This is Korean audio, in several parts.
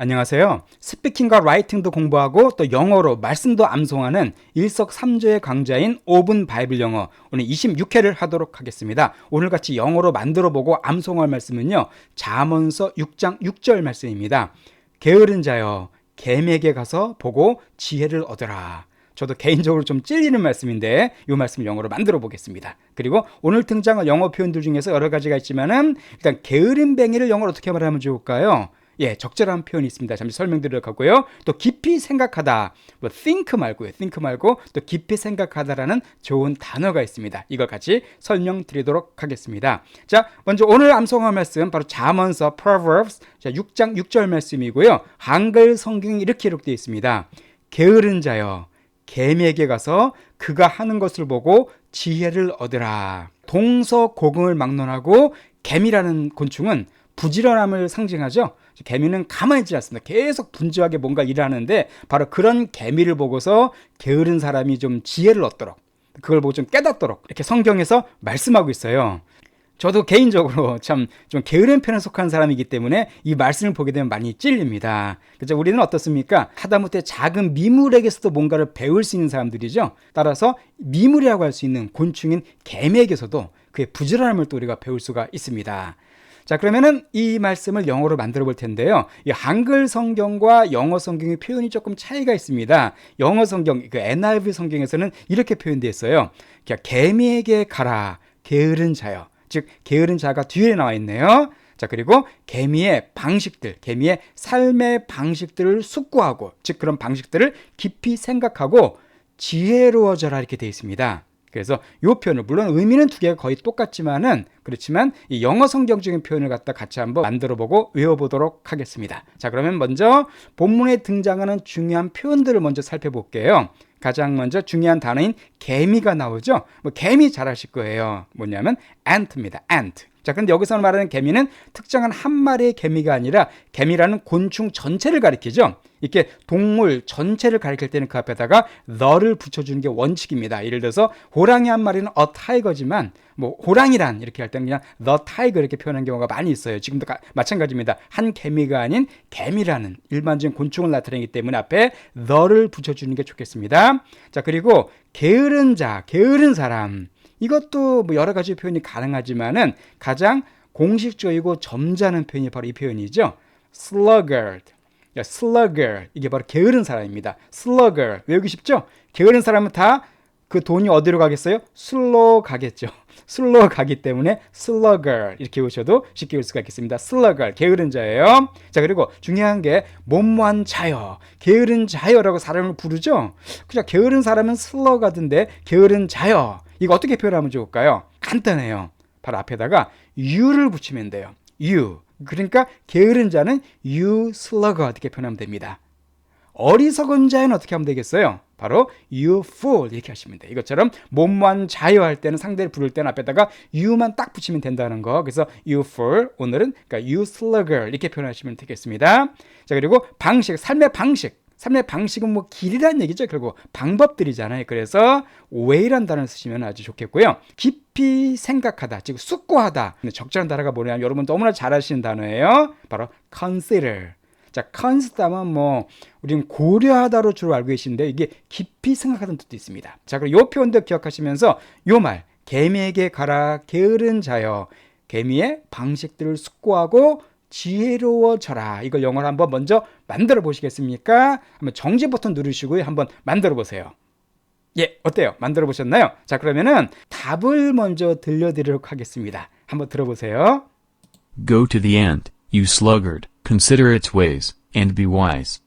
안녕하세요. 스피킹과 라이팅도 공부하고 또 영어로 말씀도 암송하는 일석삼조의 강좌인 5분 바이블 영어 오늘 26회를 하도록 하겠습니다. 오늘 같이 영어로 만들어 보고 암송할 말씀은요. 잠언서 6장 6절 말씀입니다. 게으른 자여 겜에게 가서 보고 지혜를 얻어라. 저도 개인적으로 좀 찔리는 말씀인데 이 말씀을 영어로 만들어 보겠습니다. 그리고 오늘 등장할 영어 표현들 중에서 여러 가지가 있지만은 일단 게으른 뱅이를 영어로 어떻게 말하면 좋을까요? 예, 적절한 표현이 있습니다. 잠시 설명드리도록 하고요. 또 깊이 생각하다. 뭐 think 말고요. think 말고 또 깊이 생각하다라는 좋은 단어가 있습니다. 이걸 같이 설명드리도록 하겠습니다. 자, 먼저 오늘 암송할 말씀 바로 잠언서 Proverbs 자, 6장 6절 말씀이고요. 한글 성경이 이렇게 기록되어 있습니다. 게으른 자여 개미에게 가서 그가 하는 것을 보고 지혜를 얻으라. 동서고금을 막론하고 개미라는 곤충은 부지런함을 상징하죠. 개미는 가만히 있지 않습니다. 계속 분주하게 뭔가 일하는데 바로 그런 개미를 보고서 게으른 사람이 좀 지혜를 얻도록 그걸 보고 좀 깨닫도록 이렇게 성경에서 말씀하고 있어요. 저도 개인적으로 참 좀 게으른 편에 속한 사람이기 때문에 이 말씀을 보게 되면 많이 찔립니다. 그죠? 우리는 어떻습니까? 하다못해 작은 미물에게서도 뭔가를 배울 수 있는 사람들이죠. 따라서 미물이라고 할 수 있는 곤충인 개미에게서도 그의 부지런함을 또 우리가 배울 수가 있습니다. 자, 그러면은 이 말씀을 영어로 만들어 볼 텐데요. 이 한글 성경과 영어 성경의 표현이 조금 차이가 있습니다. 영어 성경, 그 NIV 성경에서는 이렇게 표현되어 있어요. 개미에게 가라, 게으른 자여. 즉, 게으른 자가 뒤에 나와 있네요. 자, 그리고 개미의 방식들, 개미의 삶의 방식들을 숙고하고, 즉, 그런 방식들을 깊이 생각하고 지혜로워져라 이렇게 되어 있습니다. 그래서 이 표현을 물론 의미는 두 개가 거의 똑같지만은 그렇지만 이 영어 성경적인 표현을 갖다 같이 한번 만들어 보고 외워 보도록 하겠습니다. 자, 그러면 먼저 본문에 등장하는 중요한 표현들을 먼저 살펴볼게요. 가장 먼저 중요한 단어인 개미가 나오죠. 뭐 개미 잘 아실 거예요. 뭐냐면 ant입니다. ant. 자, 근데 여기서 말하는 개미는 특정한 한 마리의 개미가 아니라 개미라는 곤충 전체를 가리키죠. 이렇게 동물 전체를 가리킬 때는 그 앞에다가 the를 붙여주는 게 원칙입니다. 예를 들어서 호랑이 한 마리는 a tiger지만 뭐 호랑이란 이렇게 할 때는 그냥 the tiger 이렇게 표현하는 경우가 많이 있어요. 지금도 가, 마찬가지입니다. 한 개미가 아닌 개미라는 일반적인 곤충을 나타내기 때문에 앞에 the를 붙여주는 게 좋겠습니다. 자 그리고 게으른 자, 게으른 사람 이것도 뭐 여러 가지 표현이 가능하지만은 가장 공식적이고 점잖은 표현이 바로 이 표현이죠. sluggard. sluggard. 이게 바로 게으른 사람입니다. slugger. 외우기 쉽죠? 게으른 사람은 다 그 돈이 어디로 가겠어요? 술로 가겠죠. 술로 가기 때문에 slugger 이렇게 외우셔도 쉽게 외울 수가 있겠습니다. slugger 게으른 자예요. 자 그리고 중요한 게 몸무한 자여 게으른 자여라고 사람을 부르죠. 그냥 게으른 사람은 slugger인데 게으른 자여 이거 어떻게 표현하면 좋을까요? 간단해요. 바로 앞에다가 you를 붙이면 돼요. you. 그러니까 게으른 자는 you slugger 어떻게 표현하면 됩니다. 어리석은 자는 어떻게 하면 되겠어요? 바로 you fool 이렇게 하시면 돼요. 이것처럼 몸만 자유할 때는 상대를 부를 때는 앞에다가 you만 딱 붙이면 된다는 거. 그래서 you fool 오늘은 그러니까 you slugger 이렇게 표현하시면 되겠습니다. 자 그리고 방식 삶의 방식 삶의 방식은 뭐 길이라는 얘기죠. 결국 방법들이잖아요. 그래서 way란 단어를 쓰시면 아주 좋겠고요. 깊이 생각하다, 즉 숙고하다. 적절한 단어가 뭐냐면 여러분 너무나 잘 아시는 단어예요. 바로 consider. 자, consider면 뭐 우리는 고려하다로 주로 알고 계신데 이게 깊이 생각하는 뜻도 있습니다. 자, 그럼 요 표현도 기억하시면서 요 말 개미에게 가라 게으른 자여 개미의 방식들을 숙고하고 지혜로워져라. 이걸 영어로 한번 먼저 만들어 보시겠습니까? 한번 정지 버튼 누르시고 한번 만들어 보세요. 예, 어때요? 만들어 보셨나요? 자, 그러면은 답을 먼저 들려드리도록 하겠습니다. 한번 들어보세요. Go to the ant, you sluggard, consider its ways, and be wise.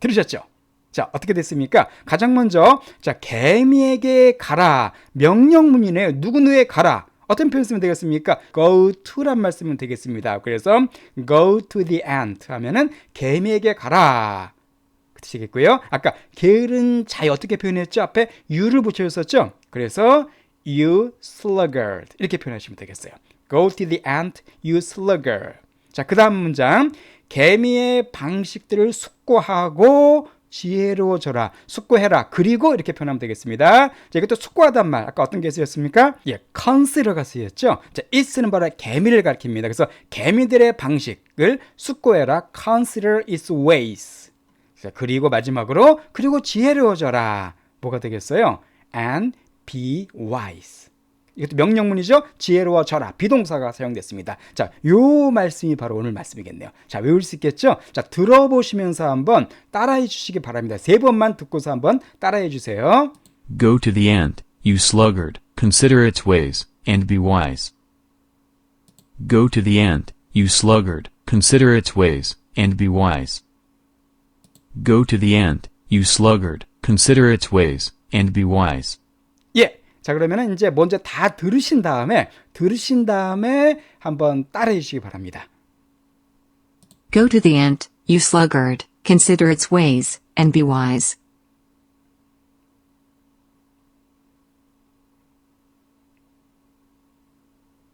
들으셨죠? 자, 어떻게 됐습니까? 가장 먼저, 자, 개미에게 가라. 명령문이네요. 누구누에 가라. 어떤 표현 쓰면 되겠습니까? go to란 말 쓰면 되겠습니다. 그래서 go to the ant 하면은 개미에게 가라. 그치겠고요. 아까 게으른 자에 어떻게 표현했죠? 앞에 you를 붙여줬었죠? 그래서 you sluggard 이렇게 표현하시면 되겠어요. go to the ant, you sluggard. 자, 그 다음 문장. 개미의 방식들을 숙고하고 지혜로워져라, 숙고해라, 그리고 이렇게 표현하면 되겠습니다. 자, 이것도 숙고하단 말, 아까 어떤 게 쓰였습니까? 예, consider가 쓰였죠. 자, 이 쓰는 바로 개미를 가리킵니다. 그래서 개미들의 방식을 숙고해라, consider its ways. 자, 그리고 마지막으로 그리고 지혜로워져라. 뭐가 되겠어요? and be wise. 이것도 명령문이죠. 지혜로워져라. 비동사가 사용됐습니다. 자, 요 말씀이 바로 오늘 말씀이겠네요. 자, 외울 수 있겠죠? 자, 들어보시면서 한번 따라해 주시기 바랍니다. 세 번만 듣고서 한번 따라해 주세요. Go to the ant, you sluggard, consider its ways, and be wise. Go to the ant, you sluggard, consider its ways, and be wise. Go to the ant, you sluggard, consider its ways, and be wise. 예. 자, 그러면은 이제 먼저 다 들으신 다음에 들으신 다음에 한번 따라해 주시기 바랍니다. Go to the ant, you sluggard, consider its ways, and be wise.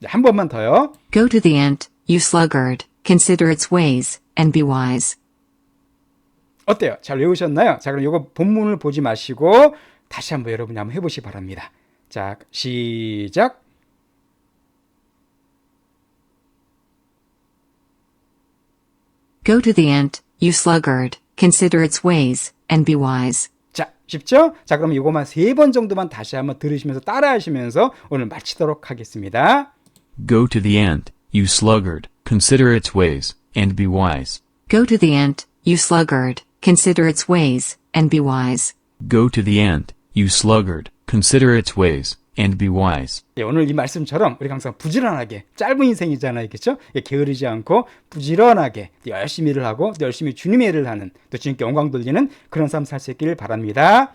네, 한 번만 더요. Go to the ant, you sluggard, consider its ways, and be wise. 어때요? 잘 외우셨나요? 자, 그럼 이거 본문을 보지 마시고 다시 한번 여러분이 한번 해보시기 바랍니다. 자, 시작. Go to the ant, you sluggard, consider its ways, and be wise. 자, 쉽죠? 자, 그럼 이거만 세 번 정도만 다시 한번 들으시면서 따라하시면서 오늘 마치도록 하겠습니다. Go to the ant, you sluggard, consider its ways, and be wise. Go to the ant, you sluggard, consider its ways, and be wise. Go to the ant, you sluggard, Consider its ways, and be wise. 예, 오늘 이 말씀처럼 우리가 항상 부지런하게 짧은 인생이잖아요, 그렇죠? 예, 게으르지 않고 부지런하게 열심히 일을 하고 또 열심히 주님의 일을 하는 또 주님께 영광 돌리는 그런 삶 살 수 있기를 바랍니다.